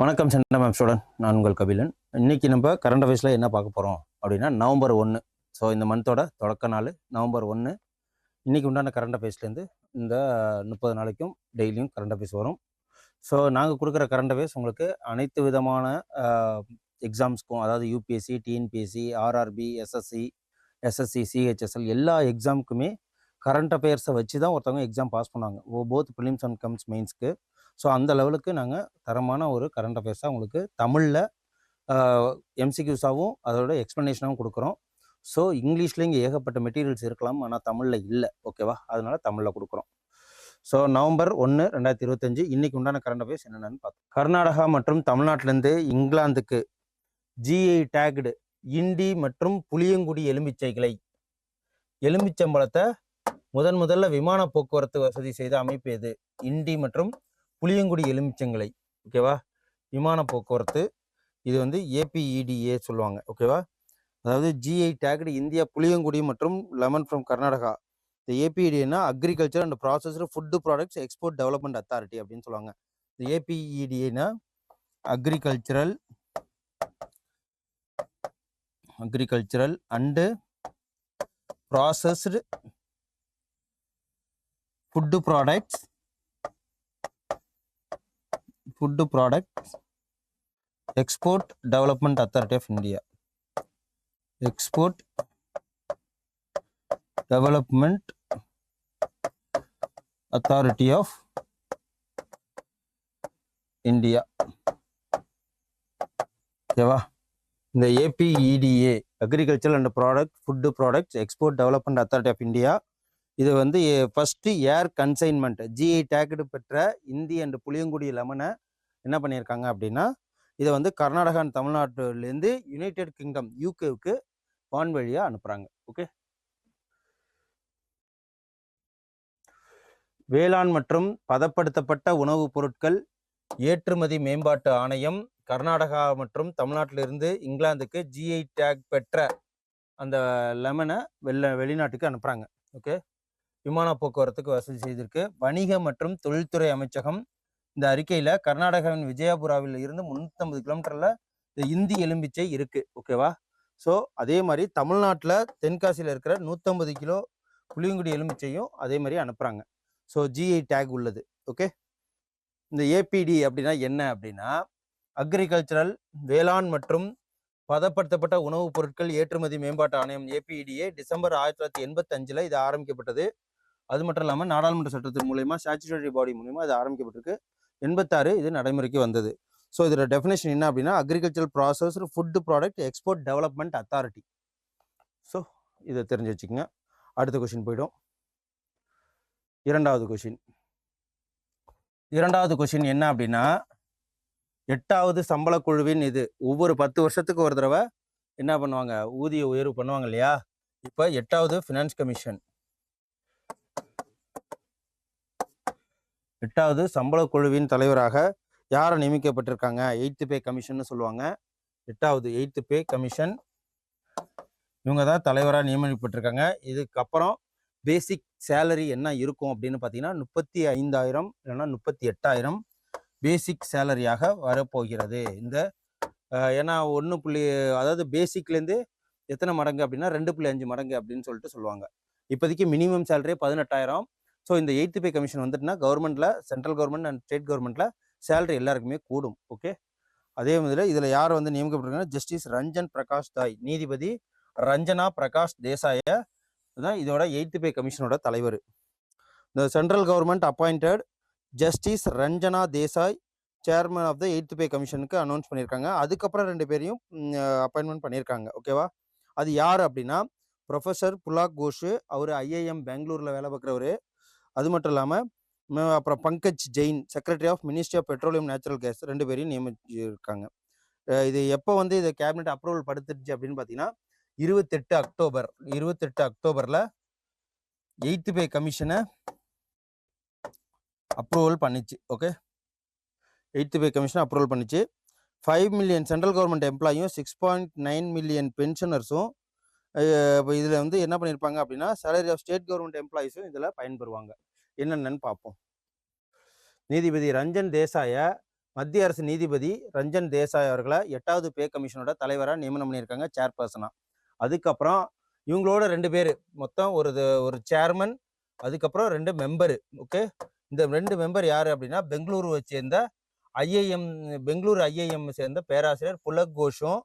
வணக்கம் சண்டை ma'am student நான் உங்கள் கபிலன். இன்னைக்கு நம்ம கரண்ட் அஃபேர்ஸில் என்ன பார்க்க போகிறோம் அப்படின்னா நவம்பர் ஒன்று ஸோ இந்த மந்தோட தொடக்க நாள் நவம்பர் ஒன்று இன்னைக்கு உண்டான கரண்ட் அஃபேர்ஸ்லேருந்து இந்த முப்பது நாளைக்கும் டெய்லியும் கரண்ட் அஃபேர்ஸ் வரும். ஸோ நாங்கள் கொடுக்குற கரண்ட் அஃபேர்ஸ் உங்களுக்கு அனைத்து விதமான எக்ஸாம்ஸ்க்கும் அதாவது UPSC TNPSC RRB SSC SSC CHSL எல்லா எக்ஸாமுக்குமே கரண்ட் அஃபேர்ஸை வச்சு தான் ஒருத்தவங்க எக்ஸாம் பாஸ் பண்ணுவாங்க போத் ப்ரிலிம்ஸ் அண்ட் கம்ஸ் மெயின்ஸ்க்கு ஸோ அந்த லெவலுக்கு நாங்கள் தரமான ஒரு கரண்ட் அஃபேர்ஸாக உங்களுக்கு தமிழில் எம்சிக்யூஸாகவும் அதோட எக்ஸ்ப்ளனேஷனாகவும் கொடுக்குறோம். ஸோ இங்கிலீஷில் இங்கே ஏகப்பட்ட மெட்டீரியல்ஸ் இருக்கலாம் ஆனால் தமிழில் இல்லை. ஓகேவா அதனால் தமிழில் கொடுக்குறோம். ஸோ நவம்பர் ஒன்று ரெண்டாயிரத்தி இருபத்தஞ்சு. இன்றைக்கு உண்டான கரண்ட் அஃபேர்ஸ் என்னென்னு பார்த்தோம் கர்நாடகா மற்றும் தமிழ்நாட்டிலேருந்து இங்கிலாந்துக்கு ஜிஐ டேக்டு இண்டி மற்றும் புளியங்குடி எலுமிச்சைகளை எலுமிச்சம்பழத்தை முதன் முதல்ல விமான போக்குவரத்து வசதி செய்த அமைப்பு எது? இண்டி மற்றும் புளியங்குடி எலுமிச்சங்களை ஓகேவா விமான போக்குவரத்து. இது வந்து ஏபிஇடிஏ சொல்லுவாங்க. ஓகேவா அதாவது ஜிஐ டேக்டு இந்தியா புளியங்குடி மற்றும் லெமன் ஃப்ரம் கர்நாடகா. இந்த ஏபிஇடினா agriculture and processed food products export development authority அப்படின்னு சொல்லுவாங்க. இந்த ஏபிஇடினா agricultural agricultural and processed food products food products export development authority of India export development authority of India ஓகேவா இந்த APEDA agriculture and product food products export development authority of India இது வந்து first air consignment GI tagged பெற்ற இந்தி and Puliyangudi லெமனை என்ன பண்ணியிருக்காங்க அப்படின்னா இதை வந்து கர்நாடகா அண்ட் தமிழ்நாட்டிலேருந்து யுனைடெட் கிங்டம் யூகேவுக்கு வான் வழியாக அனுப்புகிறாங்க ஓகே வேளாண் மற்றும் பதப்படுத்தப்பட்ட உணவுப் பொருட்கள் ஏற்றுமதி மேம்பாட்டு ஆணையம் கர்நாடகா மற்றும் தமிழ்நாட்டிலிருந்து இங்கிலாந்துக்கு ஜிஐ டேக் பெற்ற அந்த லெமனை வெளில வெளிநாட்டுக்கு அனுப்புகிறாங்க ஓகே விமான போக்குவரத்துக்கு வசதி செய்திருக்கு. வணிக மற்றும் தொழில்துறை அமைச்சகம் இந்த அறிக்கையில் கர்நாடகாவின் விஜயபுராவில் இருந்து முந்நூற்றம்பது கிலோமீட்டரில் இந்த இந்தி எலும்பிச்சை இருக்கு. ஓகேவா ஸோ அதே மாதிரி தமிழ்நாட்டில் தென்காசியில் இருக்கிற நூற்றம்பது கிலோ புளியங்குடி எலுமிச்சையும் அதே மாதிரி அனுப்புகிறாங்க ஸோ ஜிஐ டேக் உள்ளது. ஓகே இந்த ஏபிடி அப்படின்னா என்ன அப்படின்னா அக்ரிகல்ச்சரல் வேளாண் மற்றும் பதப்படுத்தப்பட்ட உணவுப் பொருட்கள் ஏற்றுமதி மேம்பாட்டு ஆணையம் ஏபிஇடிஏ டிசம்பர் ஆயிரத்தி தொள்ளாயிரத்தி எண்பத்தஞ்சில் இது ஆரம்பிக்கப்பட்டது. அது மட்டும் இல்லாமல் நாடாளுமன்ற சட்டத்தின் மூலயமா ஸ்டாச்சுட்டரி பாடி மூலயமா அது ஆரம்பிக்கப்பட்டிருக்கு. எண்பத்தாறு இது நடைமுறைக்கு வந்தது. ஸோ இதோட டெஃபினேஷன் என்ன அப்படின்னா agriculture process food product export development authority so இதை தெரிஞ்சு வச்சுக்கோங்க. அடுத்த கொஷின் போயிடும். இரண்டாவது கொஷின் இரண்டாவது கொஷின் என்ன அப்படின்னா எட்டாவது சம்பள குழுவின் இது. ஒவ்வொரு பத்து வருஷத்துக்கு ஒரு தடவை என்ன பண்ணுவாங்க? ஊதிய உயர்வு பண்ணுவாங்க இல்லையா? இப்போ எட்டாவது ஃபினான்ஸ் கமிஷன் எட்டாவது சம்பள குழுவின் தலைவராக யாரை நியமிக்கப்பட்டிருக்காங்க? எயித்து பே கமிஷன் சொல்லுவாங்க. எட்டாவது எயித்து பே கமிஷன். இவங்க தான் தலைவராக நியமிக்கப்பட்டிருக்காங்க. இதுக்கப்புறம் பேசிக் சேலரி என்ன இருக்கும் அப்படின்னு பார்த்தீங்கன்னா முப்பத்தி ஐந்தாயிரம் இல்லைன்னா முப்பத்தி எட்டாயிரம் பேசிக் சேலரியாக வரப்போகிறது. இந்த ஏன்னா ஒன்று புள்ளி அதாவது பேசிக்லேருந்து எத்தனை மடங்கு அப்படின்னா ரெண்டு புள்ளி அஞ்சு மடங்கு அப்படின்னு சொல்லிட்டு சொல்லுவாங்க. இப்போதைக்கு மினிமம் சேலரி பதினெட்டாயிரம். ஸோ இந்த எயித்து பே கமிஷன் வந்துட்டுனா கவர்மெண்ட்டில் சென்ட்ரல் கவர்மெண்ட் அண்ட் ஸ்டேட் கவர்மெண்ட்டில் சேலரி எல்லாருக்குமே கூடும். ஓகே அதே மாதிரி இதில் யார் வந்து நியமிக்கப்பட்டிருக்காங்கன்னா ஜஸ்டிஸ் ரஞ்சன் பிரகாஷ் தாய் நீதிபதி ரஞ்சனா பிரகாஷ் தேசாய தான் இதோட எயித்து பே கமிஷனோட தலைவர். இந்த central government appointed justice Ranjana Desai chairman of the eighth pay கமிஷனுக்கு announce பண்ணியிருக்காங்க. அதுக்கப்புறம் ரெண்டு பேரையும் அப்பாயின்மெண்ட் பண்ணியிருக்காங்க. ஓகேவா அது யார் அப்படின்னா ப்ரொஃபஸர் புலாக் கோஷு அவர் ஐஐஎம் பெங்களூரில் வேலை பார்க்குறவர். அது மட்டும் இல்லாமல் அப்புறம் Pankaj Jain secretary of ministry of petroleum natural gas ரெண்டு பேரையும் நியமிச்சிருக்காங்க. இது எப்போ வந்து இதை கேபினெட் அப்ரூவல் படுத்துருச்சு அப்படின்னு பார்த்தீங்கன்னா இருபத்தெட்டு அக்டோபர் இருபத்தெட்டு அக்டோபரில் எயித்து பே கமிஷனை அப்ரூவல் பண்ணிச்சு okay eighth pay commission approval பண்ணிச்சு. ஃபைவ் மில்லியன் சென்ட்ரல் கவர்மெண்ட் எம்ப்ளாயும் சிக்ஸ் பாயிண்ட் நைன் மில்லியன் பென்ஷனர்ஸும் இப்போ இதில் வந்து என்ன பண்ணியிருப்பாங்க அப்படின்னா சேலரி ஆஃப் ஸ்டேட் கவர்மெண்ட் எம்ப்ளாயிஸும் இதில் பயன்பெறுவாங்க. என்னென்னு பார்ப்போம். நீதிபதி ரஞ்சன் தேசாய மத்திய அரசு நீதிபதி ரஞ்சன் தேசாய் அவர்களை எட்டாவது பே கமிஷனோட தலைவராக நியமனம் பண்ணியிருக்காங்க சேர்பர்சனாக அதுக்கப்புறம் இவங்களோட ரெண்டு பேர் மொத்தம் ஒரு இது- ஒரு சேர்மன் அதுக்கப்புறம் ரெண்டு மெம்பரு ஓகே இந்த ரெண்டு மெம்பர் யார் அப்படின்னா பெங்களூருவை சேர்ந்த ஐஐஎம் பெங்களூரு ஐஐஎம் சேர்ந்த பேராசிரியர் புலக் கோஷும்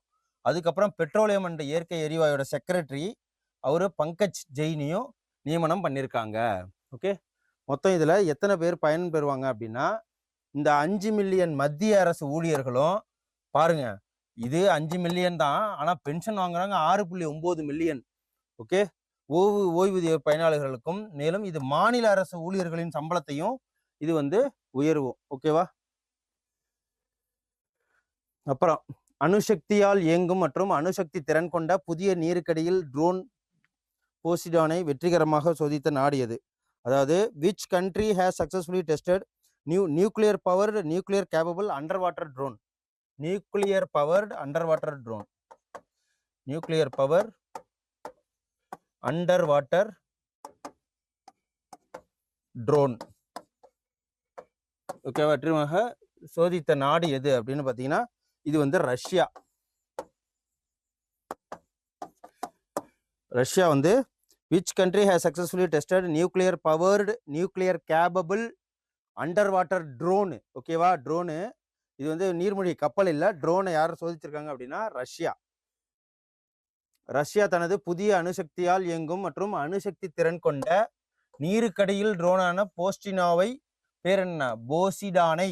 அதுக்கப்புறம் பெட்ரோலியம் அண்ட் இயற்கை எரிவாயோட செக்ரட்டரி அவர் பங்கஜ் ஜெயினியும் நியமனம் பண்ணியிருக்காங்க ஓகே மொத்தம் இதில் எத்தனை பேர் பயன் பெறுவாங்க அப்படின்னா இந்த அஞ்சு மில்லியன் மத்திய அரசு ஊழியர்களும் பாருங்க இது அஞ்சு மில்லியன் தான் ஆனால் பென்ஷன் வாங்குறாங்க ஆறு புள்ளி ஒம்பது மில்லியன். ஓகே? ஓய்வு ஓய்வூதிய பயனாளிகளுக்கும் மேலும் இது மாநில அரசு ஊழியர்களின் சம்பளத்தையும் இது வந்து உயர்வும். ஓகேவா? அப்புறம் அணுசக்தியால் இயங்கும் மற்றும் அணுசக்தி திறன் கொண்ட புதிய நீருக்கடியில் ட்ரோன் போசிடானை வெற்றிகரமாக சோதித்த நாடு எது அதாவது which country has successfully tested new nuclear powered nuclear capable underwater drone nuclear powered underwater drone nuclear power underwater drone ஓகேவா சோதித்த நாடு எது அப்படின்னு பார்த்தீங்கன்னா இது வந்து ரஷ்யா. ரஷ்யா வந்து which country has successfully tested nuclear powered nuclear capable underwater drone ஓகேவா ட்ரோனு இது வந்து நீர்மொழி கப்பல் இல்லை. ட்ரோனை யார் சோதிச்சிருக்காங்க அப்படின்னா ரஷ்யா. ரஷ்யா தனது புதிய அணுசக்தியால் இயங்கும் மற்றும் அணுசக்தி திறன் கொண்ட நீருக்கடியில் ட்ரோனான போஸ்டினாவை பேர் என்ன? போசிடானை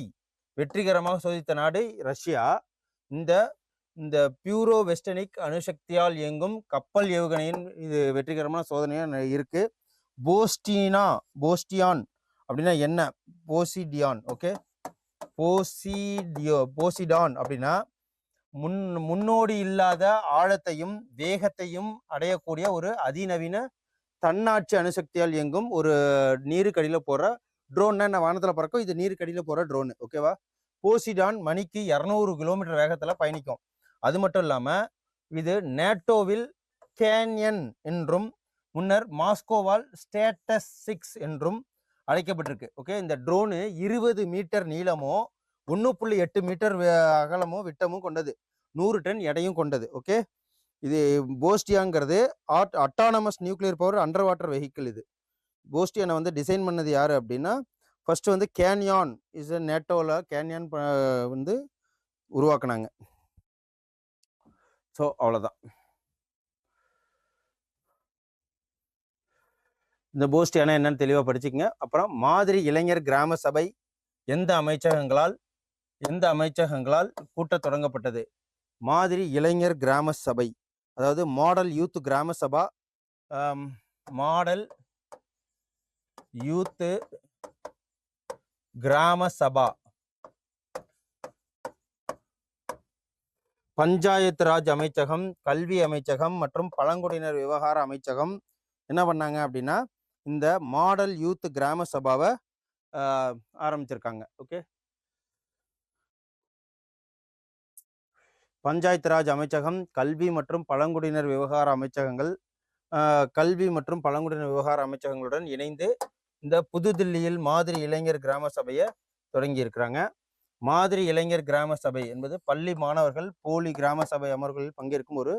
வெற்றிகரமாக சோதித்த நாடு ரஷ்யா. இந்த இந்த பியூரோ வெஸ்டனிக் அணுசக்தியால் இயங்கும் கப்பல் ஏவுகணையின் இது வெற்றிகரமான சோதனையாக இருக்கு. போஸ்டினா போஸ்டியான் அப்படின்னா என்ன? போசிடியான் ஓகே போசிடியோ போசிடான் அப்படின்னா முன் முன்னோடி இல்லாத ஆழத்தையும் வேகத்தையும் அடையக்கூடிய ஒரு அதிநவீன தன்னாட்சி அணுசக்தியால் இயங்கும் ஒரு நீருக்கடியில் போகிற ட்ரோன்னா என்ன? வானத்தில் பறக்கும். இது நீருக்கடியில் போகிற ட்ரோனு ஓகேவா போசிடான் மணிக்கு இரநூறு கிலோமீட்டர் வேகத்தில் பயணிக்கும். அது மட்டும் இல்லாமல் இது நேட்டோவில் கேன்யன் என்றும் முன்னர் மாஸ்கோவால் ஸ்டேட்டஸ் சிக்ஸ் என்றும் அழைக்கப்பட்டிருக்கு. ஓகே இந்த ட்ரோனு இருபது மீட்டர் நீளமோ ஒன்று புள்ளி எட்டு மீட்டர் அகலமோ அகலமும் விட்டமும் கொண்டது. நூறு டன் எடையும் கொண்டது. ஓகே இது போஸ்டியாங்கிறது add autonomous nuclear power underwater vehicle இது. போஸ்டியானை வந்து டிசைன் பண்ணது யார் அப்படின்னா ஃபர்ஸ்ட் வந்து கேன்யான் இஸ் நேட்டோவில் கேன்யான் வந்து உருவாக்குனாங்க. ஸோ அவ்வளோதான். இந்த போஸ்டியானா என்னன்னு தெளிவாக படிச்சுக்கங்க. அப்புறம் மாதிரி இளைஞர் கிராம சபை எந்த அமைச்சகங்களால் எந்த அமைச்சகங்களால் கூட்டத் தொடங்கப்பட்டது? மாதிரி இளைஞர் கிராம சபை. அதாவது மாடல் யூத் கிராம சபா மாடல் யூத்து கிராம சபா. பஞ்சாயத்து ராஜ் அமைச்சகம் கல்வி அமைச்சகம் மற்றும் பழங்குடியினர் விவகார அமைச்சகம் என்ன பண்ணாங்க அப்படின்னா இந்த மாடல் யூத் கிராம சபாவை ஆரம்பிச்சிருக்காங்க. ஓகே? பஞ்சாயத்து ராஜ் அமைச்சகம் கல்வி மற்றும் பழங்குடியினர் விவகார அமைச்சகங்கள் கல்வி மற்றும் பழங்குடியினர் விவகார அமைச்சகங்களுடன் இணைந்து இந்த புதுதில்லியில் மாதிரி இளைஞர் கிராம சபையை தொடங்கி இருக்கிறாங்க மாதிரி இளைஞர் கிராம சபை என்பது பள்ளி மாணவர்கள் போலி கிராம சபை அமர்வுகளில் பங்கேற்கும் ஒரு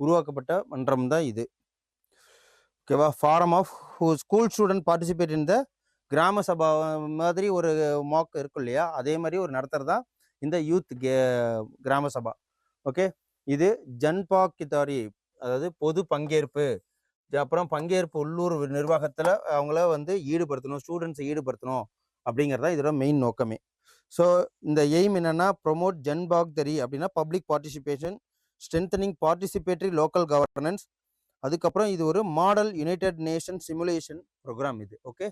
உருவாக்கப்பட்ட மன்றம் தான் இது. Okay forum of who school student participate in the Gram Sabha மாதிரி ஒரு மாக் இருக்கும் இல்லையா? அதே மாதிரி ஒரு நடத்துறது தான் இந்த யூத் கே கிராம சபா. ஓகே இது ஜன்பாக்கிதாரி அதாவது பொது பங்கேற்பு. அப்புறம் பங்கேற்பு உள்ளூர் நிர்வாகத்தில் அவங்கள வந்து ஈடுபடுத்தணும் ஸ்டூடெண்ட்ஸை ஈடுபடுத்தணும் அப்படிங்கிறது தான் இதோட மெயின் நோக்கமே. ஸோ இந்த எய்ம் என்னென்னா ப்ரொமோட் ஜென் பாக்தரி அப்படின்னா public participation strengthening participatory local governance அதுக்கப்புறம் இது ஒரு model United Nation simulation program இது ஓகே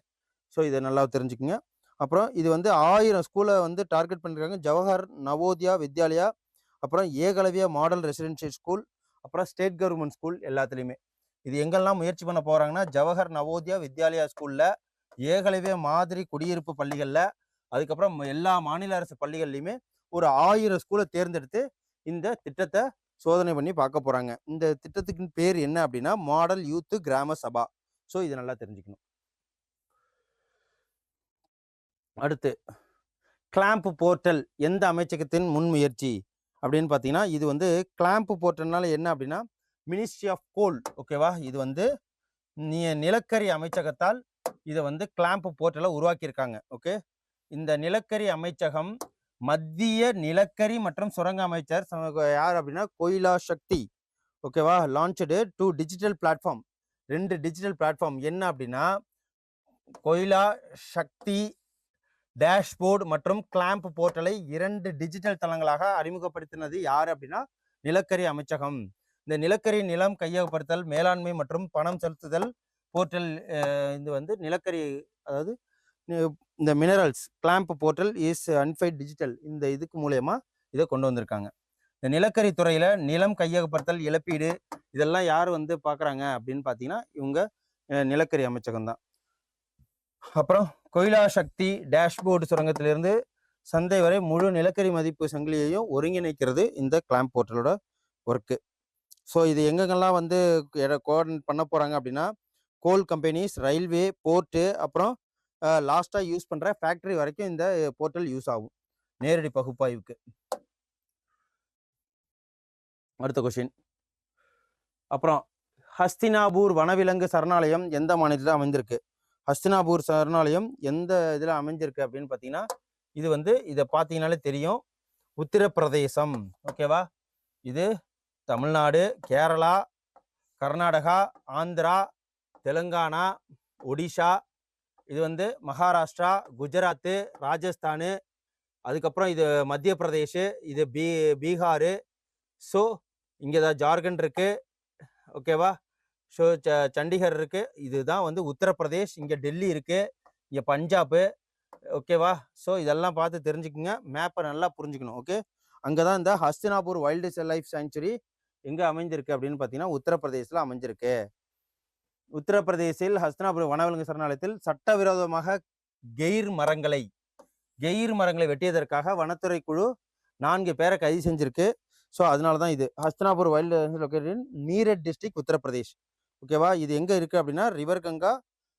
ஸோ இதை நல்லா தெரிஞ்சுக்குங்க. அப்புறம் இது வந்து ஆயிரம் ஸ்கூலை வந்து டார்கெட் பண்ணியிருக்காங்க ஜவஹர் நவோதியா வித்யாலயா அப்புறம் ஏகலவியா மாடல் ரெசிடென்ஷியல் ஸ்கூல் அப்புறம் ஸ்டேட் கவர்மெண்ட் ஸ்கூல் எல்லாத்துலேயுமே. இது எங்கெல்லாம் முயற்சி பண்ண போகிறாங்கன்னா ஜவஹர் நவோதியா வித்யாலயா ஸ்கூலில் ஏகலவிய மாதிரி குடியிருப்பு பள்ளிகளில் அதுக்கப்புறம் எல்லா மாநில அரசு பள்ளிகள்லையுமே ஒரு ஆயிரம் ஸ்கூலை தேர்ந்தெடுத்து இந்த திட்டத்தை சோதனை பண்ணி பார்க்க போகிறாங்க இந்த திட்டத்துக்கு பேர் என்ன அப்படின்னா மாடல் யூத்து கிராம சபா. ஸோ இதை நல்லா தெரிஞ்சுக்கணும். அடுத்து கிளாம்ப் போர்ட்டல் எந்த அமைச்சகத்தின் முன்முயற்சி அப்படின்னு பார்த்தீங்கன்னா இது வந்து கிளாம்ப் போர்ட்டல்னால என்ன அப்படின்னா மினிஸ்ட்ரி ஆஃப் கோல் ஓகேவா இது வந்து நிலக்கரி அமைச்சகத்தால் இதை வந்து கிளாம்ப் போர்ட்டலை உருவாக்கியிருக்காங்க ஓகே இந்த நிலக்கரி அமைச்சகம் மத்திய நிலக்கரி மற்றும் சுரங்க அமைச்சர் சம- யார் அப்படின்னா கொய்லா சக்தி. ஓகேவா லான்ச்சு டூ டிஜிட்டல் பிளாட்ஃபார்ம் ரெண்டு டிஜிட்டல் பிளாட்ஃபார்ம் என்ன அப்படின்னா கொய்லா சக்தி டேஷ்போர்டு மற்றும் கிளாம்ப் போர்ட்டலை இரண்டு டிஜிட்டல் தளங்களாக அறிமுகப்படுத்தினது யார் அப்படின்னா நிலக்கரி அமைச்சகம். இந்த நிலக்கரி நிலம் கையகப்படுத்தல் மேலாண்மை மற்றும் பணம் செலுத்துதல் போர்ட்டல் இது வந்து நிலக்கரி அதாவது இந்த minerals clamp portal is unified digital இந்த இதுக்கு மூலயமா இதை கொண்டு வந்திருக்காங்க. இந்த நிலக்கரி துறையில் நிலம் கையகப்படுத்தல் இழப்பீடு இதெல்லாம் யார் வந்து பார்க்குறாங்க அப்படின்னு பார்த்தீங்கன்னா இவங்க நிலக்கரி அமைச்சகம் தான். அப்புறம் கொய்லா சக்தி டேஷ்போர்டு சுரங்கத்திலிருந்து சந்தை வரை முழு நிலக்கரி மதிப்பு சங்கிலியையும் ஒருங்கிணைக்கிறது இந்த கிளாம்ப் போர்ட்டலோட ஒர்க்கு ஸோ இது எங்கெங்கெல்லாம் வந்து கோஆர்டினேட் பண்ண போகிறாங்க அப்படின்னா கோல் கம்பெனிஸ் ரயில்வே போர்ட்டு அப்புறம் லாஸ்ட்டாக யூஸ் பண்ணுற ஃபேக்ட்ரி வரைக்கும் இந்த போர்ட்டல் யூஸ் ஆகும். நேரடி பகுப்பாய்வுக்கு. அடுத்த கொஷின் அப்புறம் ஹஸ்தினாபூர் வனவிலங்கு சரணாலயம் எந்த மாநிலத்தில் அமைந்திருக்கு? ஹஸ்தினாபூர் சரணாலயம் எந்த இதில் அமைஞ்சிருக்கு அப்படின்னு பார்த்தீங்கன்னா இது வந்து இதை பார்த்தீங்கனாலே தெரியும். உத்திரப்பிரதேசம். ஓகேவா இது தமிழ்நாடு கேரளா கர்நாடகா ஆந்திரா தெலுங்கானா ஒடிஷா இது வந்து மகாராஷ்டிரா குஜராத்து ராஜஸ்தானு அதுக்கப்புறம் இது மத்திய பிரதேஷ் இது பீ பீகாரு. ஸோ இங்கே தான் ஜார்க்கண்ட் இருக்குது ஓகேவா ஸோ ச சண்டிகர் இருக்குது இதுதான் வந்து உத்தரப்பிரதேஷ் இங்கே டெல்லி இருக்குது இங்கே பஞ்சாபு ஓகேவா ஸோ இதெல்லாம் பார்த்து தெரிஞ்சுக்குங்க. மேப்பை நல்லா புரிஞ்சுக்கணும் ஓகே? அங்கே தான் இந்த ஹஸ்தினாபூர் வைல்டு லைஃப் சாங்சுரி எங்கே அமைஞ்சிருக்கு அப்படின்னு பார்த்தீங்கன்னா உத்தரப்பிரதேசில் அமைஞ்சிருக்கு. உத்தரப்பிரதேசில் ஹஸ்தினாபுரம் வனவிலங்கு சரணாலயத்தில் சட்டவிரோதமாக கெயிர் மரங்களை கெயிர் மரங்களை வெட்டியதற்காக வனத்துறை குழு நான்கு பேரை கைது செஞ்சிருக்கு. ஸோ அதனால தான் இது. Hastinapur wild located Meerut district Uttar Pradesh. ஓகேவா? இது எங்கே இருக்குது அப்படின்னா ரிவர் கங்கா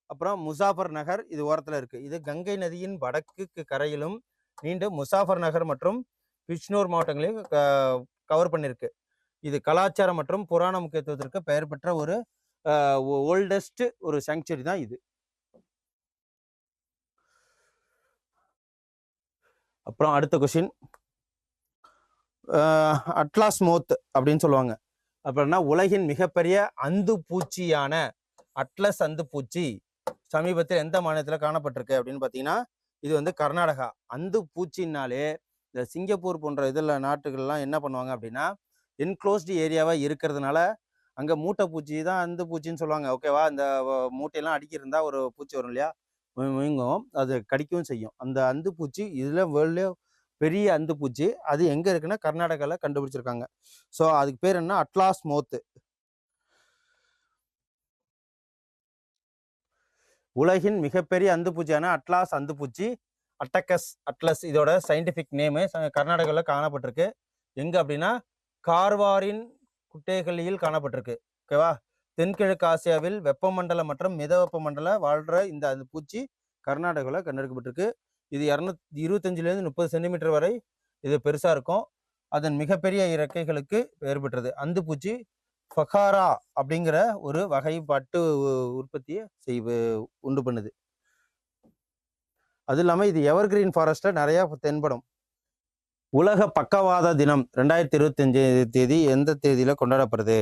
அப்புறம் முசாஃபர் நகர் இது ஓரத்தில் இருக்குது இது கங்கை நதியின் வடக்கு கரையிலும் நீண்டு முசாஃபர் நகர் மற்றும் பிஷ்னூர் மாவட்டங்களையும் கவர் பண்ணியிருக்கு இது கலாச்சாரம் மற்றும் புராண முக்கியத்துவத்திற்கு பெயர் பெற்ற ஒரு ஓல்டஸ்ட் ஒரு சேங்க்சுரி தான் இது. அப்புறம் அடுத்த கொஷின் அட்லாஸ் மோத் அப்படின்னு சொல்லுவாங்க. அப்படின்னா உலகின் மிகப்பெரிய அந்து பூச்சியான அட்லஸ் அந்து பூச்சி சமீபத்தில் எந்த மாநிலத்தில் காணப்பட்டிருக்கு அப்படின்னு பார்த்தீங்கன்னா இது வந்து கர்நாடகா. அந்து பூச்சின்னாலே இந்த சிங்கப்பூர் போன்ற இதில் நாட்டுகள்லாம் என்ன பண்ணுவாங்க அப்படின்னா என்க்ளோஸ்டு ஏரியாவாக இருக்கிறதுனால அங்கே மூட்டை பூச்சி தான் அந்து பூச்சின்னு சொல்லுவாங்க. ஓகேவா அந்த மூட்டையெல்லாம் அடிக்கிருந்தா ஒரு பூச்சி வரும் இல்லையா? முயங்கும். அது கடிக்கவும் செய்யும். அந்த அந்து பூச்சி இதில் வேர்ல்ட்லேயே பெரிய அந்து பூச்சி அது எங்கே இருக்குன்னா கர்நாடகாவில் கண்டுபிடிச்சிருக்காங்க. ஸோ அதுக்கு பேர் என்ன? அட்லாஸ் மோத்து உலகின் மிகப்பெரிய அந்துப்பூச்சியான அட்லாஸ் அந்துப்பூச்சி அட்டக்கஸ் அட்லஸ் இதோட சயின்டிஃபிக் நேமு கர்நாடகாவில் காணப்பட்டிருக்கு. எங்கே அப்படின்னா? கார்வாரின் குட்டேகலியில் காணப்பட்டிருக்கு. ஓகேவா? தென்கிழக்கு ஆசியாவில் வெப்பமண்டல மற்றும் மித வெப்பமண்டல வாழ்கிற இந்த அந்த பூச்சி கர்நாடகாவில் கண்டெடுக்கப்பட்டிருக்கு. இது இரநூத்தி இருபத்தஞ்சிலேருந்து முப்பது சென்டிமீட்டர் வரை இது பெருசாக இருக்கும். அதன் மிகப்பெரிய இறக்கைகளுக்கு பெயர் பெற்றது. அந்த பூச்சி ஃபகாரா அப்படிங்கிற ஒரு வகை பட்டு உற்பத்தியை செய் உண்டு பண்ணுது. அது இல்லாமல் இது எவர்கிரீன் ஃபாரஸ்ட்டில் நிறையா தென்படும். உலக பக்கவாத தினம் ரெண்டாயிரத்தி இருபத்தஞ்சு தேதி எந்த தேதியில் கொண்டாடப்படுது?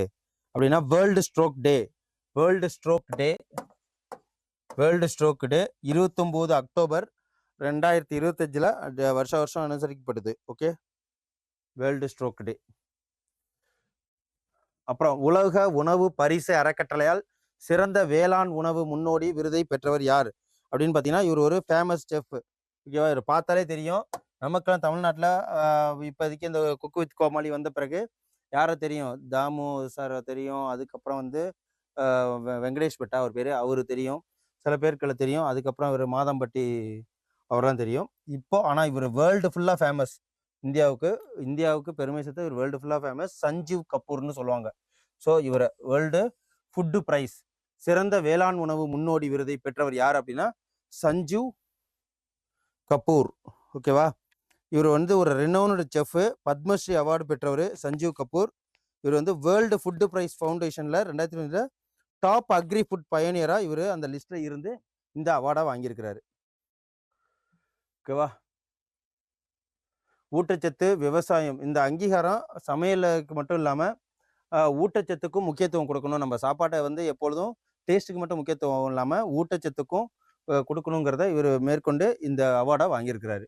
அப்படின்னா world stroke day world stroke day world stroke day இருபத்தொம்போது அக்டோபர் ரெண்டாயிரத்தி இருபத்தஞ்சில் வருஷ வருஷம் அனுசரிக்கப்படுது. ஓகே வேர்ல்டு ஸ்ட்ரோக் டே அப்புறம் உலக உணவு பரிசு அறக்கட்டளையால் சிறந்த வேளாண் உணவு முன்னோடி விருதை பெற்றவர் யார்? அப்படின்னு பார்த்தீங்கன்னா இவர் ஒரு ஃபேமஸ் செஃப் ஓகேவா இவர் பார்த்தாலே தெரியும். நமக்கெல்லாம் தமிழ்நாட்டில் இப்போதைக்கு இந்த குக்கு வித் கோமாளி வந்த பிறகு யாரை தெரியும்? தாமு சார் தெரியும். அதுக்கப்புறம் வந்து வெங்கடேஷ் பட்டா அவர் பேர். அவர் தெரியும். சில பேர்களை தெரியும். அதுக்கப்புறம் இவர் மாதம்பட்டி அவர்லாம் தெரியும். இப்போ ஆனால் இவர் வேர்ல்டு ஃபுல்லாக ஃபேமஸ் இந்தியாவுக்கு இந்தியாவுக்கு பெருமை சேர்த்து இவர் வேர்ல்டு ஃபுல்லாக ஃபேமஸ் சஞ்சீவ் கபூர்னு சொல்லுவாங்க. ஸோ இவர் வேர்ல்டு ஃபுட்டு ப்ரைஸ் சிறந்த வேளாண் உணவு முன்னோடி விருதை பெற்றவர் யார் அப்படின்னா சஞ்சீவ் கபூர். ஓகேவா இவர் வந்து ஒரு ரெனோனடு செஃப்பு பத்மஸ்ரீ அவார்டு பெற்றவர் சஞ்சீவ் கபூர். இவர் வந்து வேர்ல்டு ஃபுட்டு ப்ரைஸ் ஃபவுண்டேஷனில் ரெண்டாயிரத்தி ரெண்டில் டாப் அக்ரி ஃபுட் பயனியராக இவர் அந்த லிஸ்ட்டில் இருந்து இந்த அவார்டாக வாங்கியிருக்கிறாரு. ஓகேவா? ஊட்டச்சத்து விவசாயம் இந்த அங்கீகாரம் சமையலுக்கு மட்டும் இல்லாமல் ஊட்டச்சத்துக்கும் முக்கியத்துவம் கொடுக்கணும். நம்ம சாப்பாட்டை வந்து எப்பொழுதும் டேஸ்ட்டுக்கு மட்டும் முக்கியத்துவம் இல்லாமல் ஊட்டச்சத்துக்கும் கொடுக்கணுங்கிறத இவர் மேற்கொண்டு இந்த அவார்டை வாங்கியிருக்கிறாரு.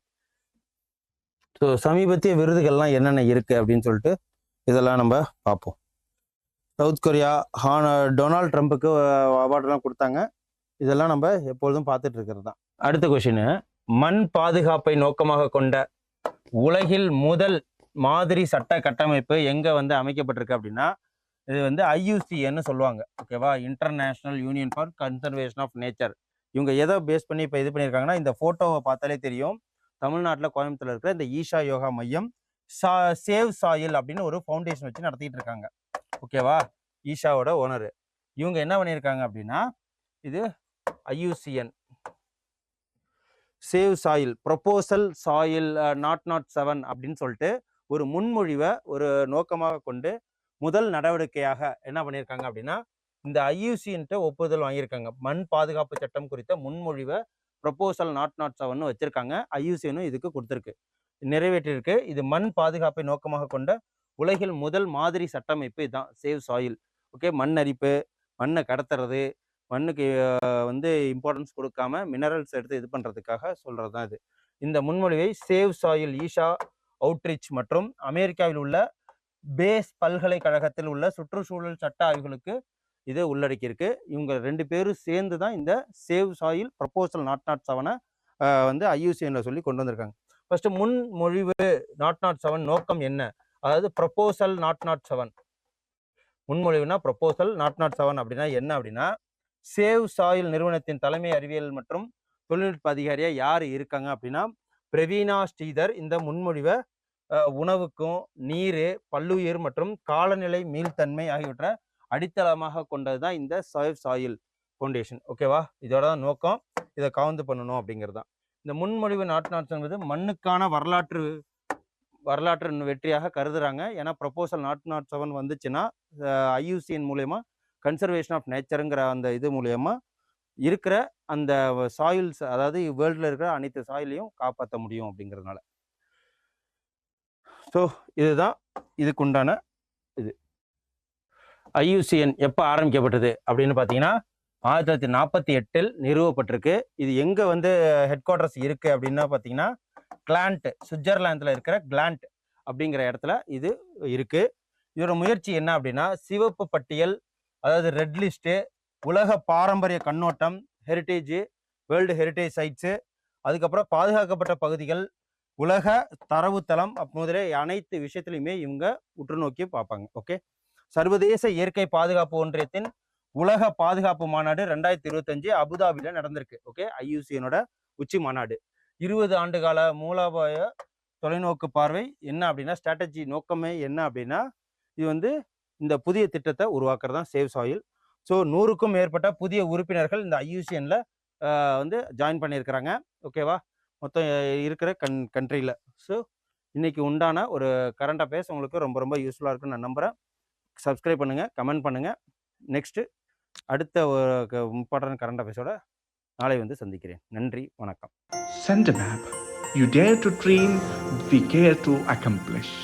ஸோ சமீபத்திய விருதுகள்லாம் என்னென்ன இருக்குது அப்படின்னு சொல்லிட்டு இதெல்லாம் நம்ம பார்ப்போம். சவுத் கொரியா ஹான டொனால்ட் ட்ரம்ப்புக்கு அவார்டெல்லாம் கொடுத்தாங்க. இதெல்லாம் நம்ம எப்பொழுதும் பார்த்துட்டு இருக்கிறது தான். அடுத்த கொஷின் மண் பாதுகாப்பை நோக்கமாக கொண்ட உலகில் முதல் மாதிரி சட்ட கட்டமைப்பு எங்கே வந்து அமைக்கப்பட்டிருக்கு அப்படின்னா இது வந்து ஐயூசிஎன்னு சொல்லுவாங்க. ஓகேவா international union for conservation of nature இவங்க எதை பேஸ் பண்ணி இப்போ இது பண்ணியிருக்காங்கன்னா இந்த ஃபோட்டோவை பார்த்தாலே தெரியும். தமிழ்நாட்டில் கோயம்புத்தூர்ல இருக்கிற இந்த ஈஷா யோகா மையம் சா சேவ் சாயில் அப்படின்னு ஒரு ஃபவுண்டேஷன் வச்சு நடத்திட்டு இருக்காங்க. ஓகேவா ஈஷாவோட ஓனர் இவங்க என்ன பண்ணியிருக்காங்க அப்படின்னா இது IUCN save soil proposal soil naught naught seven அப்படின்னு சொல்லிட்டு ஒரு முன்மொழிவை ஒரு நோக்கமாக கொண்டு முதல் நடவடிக்கையாக என்ன பண்ணியிருக்காங்க அப்படின்னா இந்த ஐயூசின்ட்டு ஒப்புதல் வாங்கியிருக்காங்க. மண் பாதுகாப்பு சட்டம் குறித்த முன்மொழிவை ப்ரொபோசல் நாட் நாட் செவன் வச்சிருக்காங்க. ஐயூசியனும் இதுக்கு கொடுத்துருக்கு. நிறைவேற்றிருக்கு இது மண் பாதுகாப்பை நோக்கமாக கொண்ட உலகில் முதல் மாதிரி சட்டமைப்பு இதுதான் சேவ் சாயில் ஓகே மண் அரிப்பு மண்ணை கடத்துறது மண்ணுக்கு வந்து இம்பார்ட்டன்ஸ் கொடுக்காம மினரல்ஸ் எடுத்து இது பண்ணுறதுக்காக சொல்கிறது தான் இது. இந்த முன்மொழிவை சேவ் சாயில் ஈஷா அவுட்ரீச் மற்றும் அமெரிக்காவில் உள்ள பேஸ் பல்கலைக்கழகத்தில் உள்ள சுற்றுச்சூழல் சட்ட ஆய்வுகளுக்கு இது உள்ளடக்கியிருக்கு. இவங்க ரெண்டு பேரும் சேர்ந்து தான் இந்த save soil proposal naught naught செவனை வந்து ஐயூசிஎனில் சொல்லி கொண்டு வந்திருக்காங்க. ஃபர்ஸ்ட் முன்மொழிவு நாட் நாட் செவன் நோக்கம் என்ன? அதாவது ப்ரப்போசல் நாட் நாட் செவன். முன்மொழிவுனா ப்ரப்போசல் நாட் நாட் செவன் அப்படின்னா என்ன அப்படின்னா சேவ் சாயில் நிறுவனத்தின் தலைமை அறிவியல் மற்றும் தொழில்நுட்ப அதிகாரியாக யார் இருக்காங்க அப்படின்னா பிரவீனா ஸ்ரீதர் இந்த முன்மொழிவை உணவுக்கும் நீர் பல்லுயிர் மற்றும் காலநிலை மீள்தன்மை ஆகியவற்றை அடித்தளமாக கொண்டது தான் இந்த சாயிஃப் சாயில் ஃபவுண்டேஷன் ஓகேவா இதோட தான் நோக்கம் இதை கவுந்து பண்ணணும் அப்படிங்கிறது தான். இந்த முன்மொழிவு நாட்டு நாட்டு மண்ணுக்கான வரலாற்று வரலாற்று வெற்றியாக கருதுறாங்க. ஏன்னா ப்ரப்போசல் நாட் நாட் செவன் வந்துச்சுன்னா ஐயூசிஎன் மூலயமா கன்சர்வேஷன் ஆஃப் நேச்சருங்கிற அந்த இது மூலயமா இருக்கிற அந்த சாயில்ஸ் அதாவது வேர்ல்டில் இருக்கிற அனைத்து சாயிலையும் காப்பாற்ற முடியும் அப்படிங்கிறதுனால. ஸோ இதுதான் இதுக்குண்டான ஐயூசிஎன் எப்போ ஆரம்பிக்கப்பட்டது அப்படின்னு பார்த்தீங்கன்னா ஆயிரத்தி தொள்ளாயிரத்தி நாற்பத்தி எட்டில் நிறுவப்பட்டிருக்கு. இது எங்கே வந்து ஹெட் குவார்ட்டர்ஸ் இருக்குது அப்படின்னா பார்த்தீங்கன்னா கிளாண்ட் சுவிட்சர்லாந்தில் இருக்கிற கிளாண்ட் அப்படிங்கிற இடத்துல இது இருக்குது இதோட முயற்சி என்ன அப்படின்னா சிவப்பு பட்டியல் அதாவது ரெட் லிஸ்ட்டு உலக பாரம்பரிய கண்ணோட்டம் ஹெரிட்டேஜு வேர்ல்டு ஹெரிட்டேஜ் சைட்ஸு அதுக்கப்புறம் பாதுகாக்கப்பட்ட பகுதிகள் உலக தரவுத்தளம் அப் முதலே அனைத்து விஷயத்துலையுமே இவங்க உற்று நோக்கி பார்ப்பாங்க. ஓகே சர்வதேச இயற்கை பாதுகாப்பு ஒன்றியத்தின் உலக பாதுகாப்பு மாநாடு ரெண்டாயிரத்தி இருபத்தஞ்சு அபுதாபியில் நடந்திருக்கு. ஓகே ஐயூசியனோட உச்சி மாநாடு. இருபது ஆண்டு கால மூலோபாய தொலைநோக்கு பார்வை என்ன அப்படின்னா ஸ்ட்ராட்டஜி நோக்கமே என்ன அப்படின்னா இது வந்து இந்த புதிய திட்டத்தை உருவாக்குறது தான் சேவ் சாயில் ஸோ நூறுக்கும் மேற்பட்ட புதிய உறுப்பினர்கள் இந்த ஐயூசியனில் வந்து ஜாயின் பண்ணியிருக்கிறாங்க. ஓகேவா மொத்தம் இருக்கிற கன் கண்ட்ரியில் ஸோ இன்னைக்கு உண்டான ஒரு கரண்ட் அஃபேர்ஸ் உங்களுக்கு ரொம்ப ரொம்ப யூஸ்ஃபுல்லாக இருக்குன்னு நான் நம்புகிறேன் சப்ஸ்கிரைப் பண்ணுங்கள் கமெண்ட் பண்ணுங்கள் நெக்ஸ்ட்டு அடுத்த ஒரு இம்பார்ட்டன்ட் கரண்ட் அஃபேர்ஸோட நாளை வந்து சந்திக்கிறேன். நன்றி வணக்கம். Sent map you dare to dream we care to accomplish.